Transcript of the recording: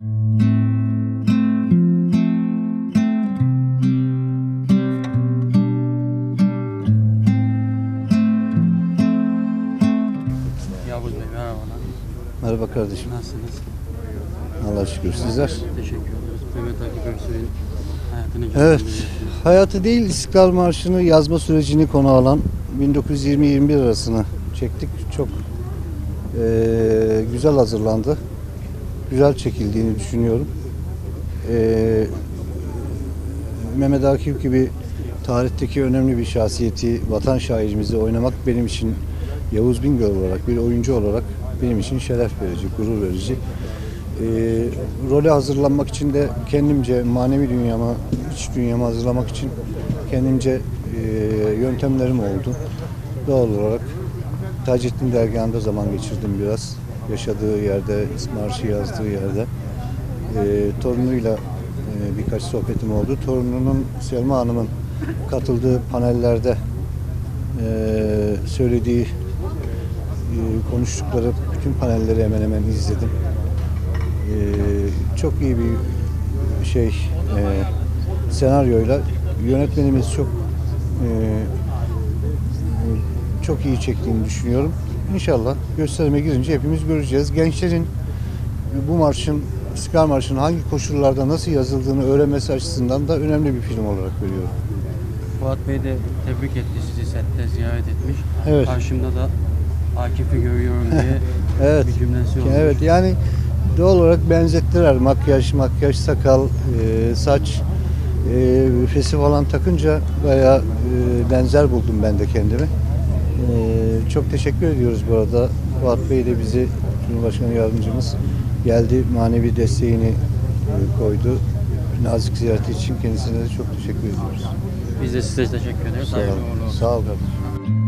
Yavuz Bey merhabalar. Merhaba kardeşim. Nasılsınız? Allah şükür. Sizler? Teşekkür ederiz. Mehmet Akif Ersoy'un hayatını Evet. Hayatı değil İstiklal Marşı'nı yazma sürecini konu alan 1920-21 arasını çektik. Çok eee, güzel hazırlandı. Güzel çekildiğini düşünüyorum. Eee, Mehmet Akif gibi tarihteki önemli bir şahsiyeti vatan şairimizi oynamak benim için Yavuz Bingöl olarak bir oyuncu olarak benim için şeref verici, gurur verici. Eee role hazırlanmak için de kendimce manevi dünyama, iç dünyamı hazırlamak için kendimce eee, yöntemlerim oldu. Doğal olarak Taceddin Dergahı'nda zaman geçirdim biraz. Yaşadığı yerde, marşı yazdığı yerde. Eee torunuyla eee, birkaç sohbetim oldu. Torununun Selma Hanım'ın katıldığı panellerde eee, söylediği eee, konuştukları bütün panelleri hemen hemen izledim. Eee, çok iyi bir şey eee, senaryoyla yönetmenimiz çok eee, çok iyi çektiğini düşünüyorum. İnşallah gösterime girince hepimiz göreceğiz. Gençlerin bu marşın, İstiklal Marşı'nın hangi koşullarda nasıl yazıldığını öğrenmesi açısından da önemli bir film olarak görüyorum. Fuat Bey de tebrik etti sizi sette ziyaret etmiş. Evet. Karşımda da Akif'i görüyorum diye Evet. bir cümlesi olmuş. Evet yani doğal olarak benzettiler. Makyaj, makyaj, sakal, e, saç, e, fesi falan takınca bayağı e, benzer buldum ben de kendimi. E, çok teşekkür ediyoruz bu arada. Fuat Bey de bizi, Cumhurbaşkanı Yardımcımız geldi. Manevi desteğini e, koydu. Nazik ziyareti için kendisine de çok teşekkür ediyoruz. Biz de size teşekkür ederiz. Sağ Hayırlı ol. uğurlu olsun. Sağ ol kardeşim.